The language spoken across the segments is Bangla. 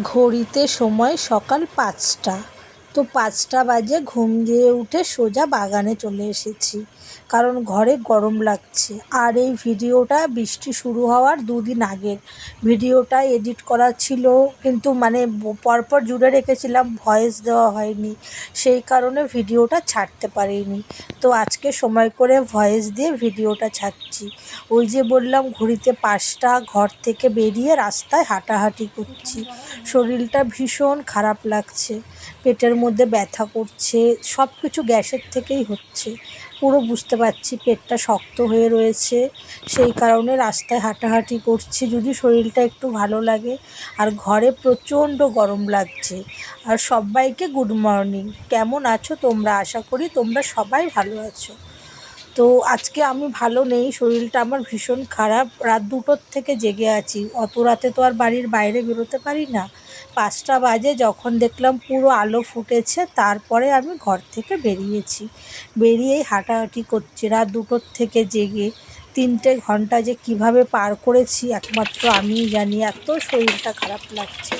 ঘড়িতে সময় সকাল পাঁচটা। তো পাঁচটা বাজে ঘুম দিয়ে উঠে সোজা বাগানে চলে এসেছি। কারণ ঘরে গরম লাগছে। আর এই ভিডিওটা বৃষ্টি শুরু হওয়ার দুদিন আগের। ভিডিওটা এডিট করা ছিল, কিন্তু মানে পরপর জুড়ে রেখেছিলাম, ভয়েস দেওয়া হয়নি। সেই কারণে ভিডিওটা ছাড়তে পারিনি। তো আজকে সময় করে ভয়েস দিয়ে ভিডিওটা ছাড়ছি। ওই যে বললাম, ঘড়িতে পাঁচটা, ঘর থেকে বেরিয়ে রাস্তায় হাঁটাহাঁটি করছি। শরীরটা ভীষণ খারাপ লাগছে। পেটের মধ্যে ব্যথা করছে সব কিছু গ্যাসের থেকেই হচ্ছে। পুরো বুঝতে পারছি পেটটা শক্ত হয়ে রয়েছে, সেই কারণে রাস্তায় হাঁটাহাঁটি করছি যদি শরীরটা একটু ভালো লাগে। আর ঘরে প্রচণ্ড গরম লাগছে। আর সবাইকে গুড মর্নিং। কেমন আছো তোমরা? আশা করি তোমরা সবাই ভালো আছো। তো আজকে আমি ভালো নেই, শরীরটা আমার ভীষণ খারাপ। রাত দুটোর থেকে জেগে আছি। অত রাতে তো আর বাড়ির বাইরে বেরোতে পারি না। পাঁচটা বাজে যখন দেখলাম পুরো আলো ফুটেছে, তারপরে আমি ঘর থেকে বেরিয়েছি। বেরিয়েই হাঁটাহাঁটি করছি, রাত দুটোর থেকে জেগে। তিনটে ঘণ্টা যে কীভাবে পার করেছি, একমাত্র আমিই জানি, এত শরীরটা খারাপ লাগছে।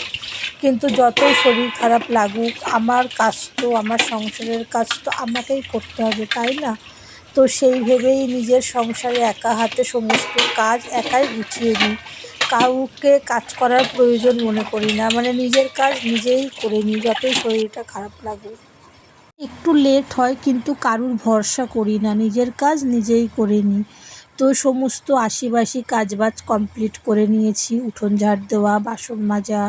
কিন্তু যতই শরীর খারাপ লাগুক, আমার কাজ তো, আমার সংসারের কাজ তো আমাকেই করতে হবে, তাই না? তো সেই ভেবেই নিজের সংসারে একা হাতে সমস্ত কাজ একাই গুছিয়ে নিই। কাউকে কাজ করার প্রয়োজন মনে করি না। মানে নিজের কাজ নিজেই করে নিই, যতই শরীরটা খারাপ লাগুক। একটু লেট হয় কিন্তু কারুর ভরসা করি না। নিজের কাজ নিজেই করে নিই। তো সমস্ত আশিবাসি কাজবাজ কমপ্লিট করে নিয়েছি। উঠোন ঝাড় দেওয়া, বাসন মাজা,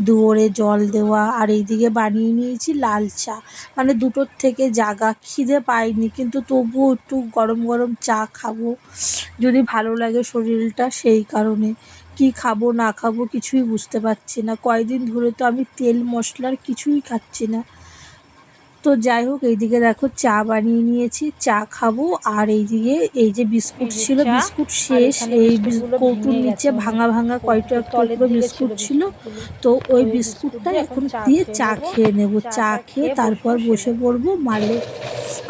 দুয়ারে জল দেওয়া, আর এইদিকে বানিয়ে নিয়েছি লাল চা। মানে দুটোর থেকে জাগা খিদে পাইনি কিন্তু তবুও একটু গরম গরম চা খাব। যদি ভালো লাগে শরীরটা সেই কারণে। কি খাব না খাব কিছুই বুঝতে পারছি না। কয়দিন ধরে তো আমি তেল মশলার কিছুই খাচ্ছি না। তো যাই হোক এইদিকে দেখো চা বানিয়ে নিয়েছি। চা খাব আর এইদিকে এই যে বিস্কুট ছিল বিস্কুট শেষ। এই কৌটুর নিচে ভাঙা ভাঙা কয়টা টুকরো বিস্কুট ছিল। তো ওই বিস্কুটটা এখন দিয়ে চা খেয়ে নেব চা খেয়ে তারপর বসে পড়ব মালে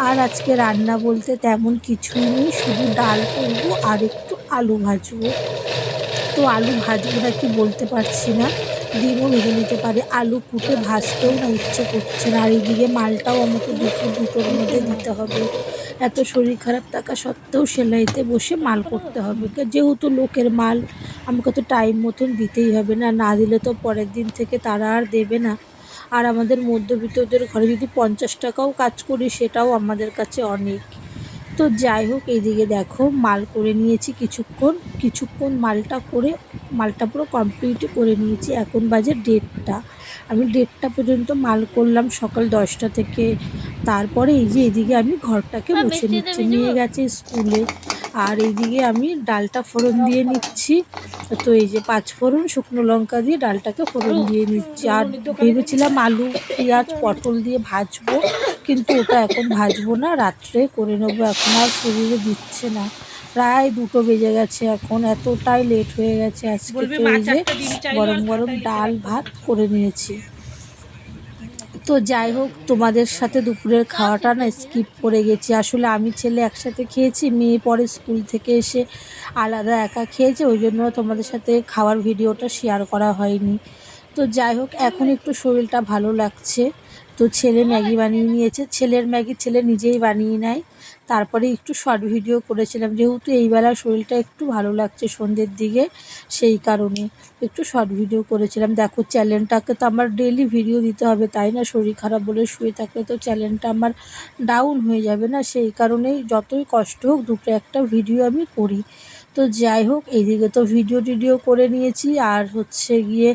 আর আজকে রান্না বলতে তেমন কিছুই নেই শুধু ডাল করব আর একটু আলু ভাজবো। তো আলু ভাজবো নাকি বলতে পারছি না। ডিমও ভেজে নিতে পারে। আলু কুটে ভাজতেও না ইচ্ছে করছে না। আর এইদিকে মালটাও আমাকে দুপুর দুটোর মধ্যে দিতে হবে। এত শরীর খারাপ থাকা সত্ত্বেও সেলাইতে বসে মাল করতে হবে। যেহেতু লোকের মাল, আমাকে তো টাইম মতন দিতেই হবে না। না দিলে তো পরের দিন থেকে তারা আর দেবে না। আর আমাদের মধ্যবিত্তদের ঘরে যদি পঞ্চাশ টাকাও কাজ করি, সেটাও আমাদের কাছে অনেক। তো যাই হোক এইদিকে দেখো মাল করে নিয়েছি কিছুক্ষণ। কিছুক্ষণ মালটা করে মালটা পুরো কমপ্লিট করে নিয়েছি। এখন বাজে ডেটটা আমি ডেটটা পর্যন্ত মাল করলাম সকাল দশটা থেকে। তারপরে এই যে এদিকে আমি ঘরটাকে মুছে নিচ্ছি। নিয়ে গেছে স্কুলে। আর এইদিকে আমি ডালটা ফোড়ন দিয়ে নিচ্ছি। তো এই যে পাঁচ ফোড়ন শুকনো লঙ্কা দিয়ে ডালটাকে ফোড়ন দিয়ে নিচ্ছি। আর ভেবেছিলাম আলু পেঁয়াজ পটল দিয়ে ভাজবো কিন্তু ওটা এখন ভাজবো না রাত্রে করে নেব। এখন আর শরীরে দিচ্ছে না। প্রায় দুটো বেজে গেছে এখন এতটাই লেট হয়ে গেছে আজকে। তো এই যে গরম গরম ডাল ভাত করে নিয়েছি। তো যাই হোক, তোমাদের সাথে দুপুরের খাওয়াটা না স্কিপ করে গেছি। আসলে আমি ছেলে একসাথে খেয়েছি, মেয়ে পরে স্কুল থেকে এসে আলাদা একা খেয়েছে, ওই জন্য তোমাদের সাথে খাওয়ার ভিডিওটা শেয়ার করা হয়নি। তো যাই হোক, এখন একটু শরীরটা ভালো লাগছে। তো ছেলে ম্যাগি বানিয়ে নিয়েছে। ছেলের ম্যাগি ছেলে নিজেই বানিয়ে নেয়। তারপরে একটু শর্ট ভিডিও করেছিলাম। যেহেতু এইবেলা শরীরটা একটু ভালো লাগছে সন্ধ্যের দিকে, সেই কারণে একটু শর্ট ভিডিও করেছিলাম। দেখো চ্যানেলটাকে তো আমার ডেলি ভিডিও দিতে হবে, তাই না? শরীর খারাপ বলে শুয়ে থাকলে তো চ্যানেলটা আমার ডাউন হয়ে যাবে না। সেই কারণেই যতই কষ্ট হোক, দুটো একটা ভিডিও আমি করি। তো যাই হোক এইদিকে তো ভিডিও টিডিও করে নিয়েছি। আর হচ্ছে গিয়ে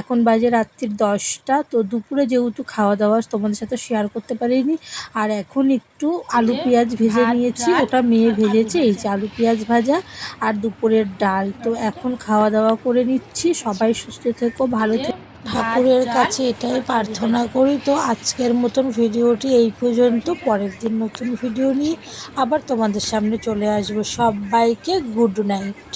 এখন বাজে রাত্রির দশটা। তো দুপুরে যেহেতু খাওয়া দাওয়া তোমাদের সাথে শেয়ার করতে পারিনি আর এখন একটু আলু পেঁয়াজ ভেজে নিয়েছি। ওটা মেয়ে ভেজেছে এই যে আলু পেঁয়াজ ভাজা আর দুপুরের ডাল। তো এখন খাওয়া দাওয়া করে নিচ্ছি। সবাই সুস্থ থেকো ভালো থেকো। ঠাকুরের কাছে এটাই প্রার্থনা করি। তো আজকের মতন ভিডিওটি এই পর্যন্ত। পরের দিন নতুন ভিডিও নিয়ে আবার তোমাদের সামনে চলে আসব। সবাইকে গুড নাইট।